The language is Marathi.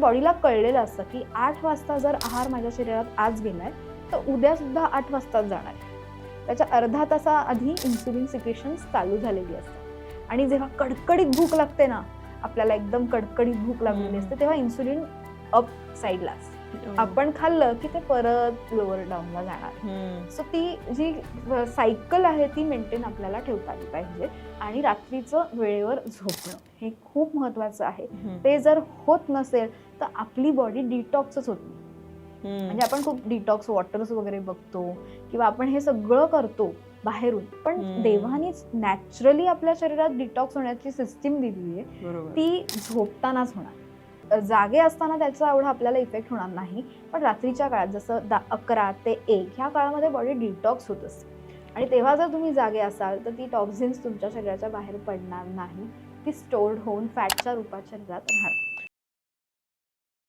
बॉडीला कळलेलं असतं की आठ वाजता जर आहार माझ्या शरीरात आज गेलाय तर उद्या सुद्धा आठ वाजताच जाणार आहे. त्याच्या अर्धा तासा आधी इन्सुलिन सिक्रेशन चालू झालेली असते. आणि जेव्हा कडकडीत भूक लागते ना आपल्याला एकदम कडकडीत भूक लागलेली. असते तेव्हा इन्सुलिन अप साईडला असते. आपण खाल्लं की ते परत लोअर डाऊनला जाणार. सो ती जी सायकल आहे ती मेंटेन आपल्याला ठेवता आली पाहिजे आणि रात्रीचं वेळेवर झोपणं हे खूप महत्वाचं आहे. ते जर होत नसेल तर आपली बॉडी डिटॉक्सच होत. म्हणजे आपण खूप डिटॉक्स वॉटर्स वगैरे बघतो किंवा आपण हे सगळं करतो बाहेरून पण. देवानीच नॅचरली आपल्या शरीरात डिटॉक्स होण्याची सिस्टीम दिली आहे ती झोपतानाच होणार जागे असताना त्याचा एवढा आपल्याला इफेक्ट होणार नाही. पण रात्रीच्या काळात जसं दा अकरा ते एक ह्या काळामध्ये बॉडी डिटॉक्स होत असते. आणि तेव्हा जर तुम्ही जागे असाल तर ती टॉक्झिन्स तुमच्या शरीराच्या बाहेर पडणार नाही. ती स्टोर्ड होऊन फॅटच्या रूपात शरीरात राहणार.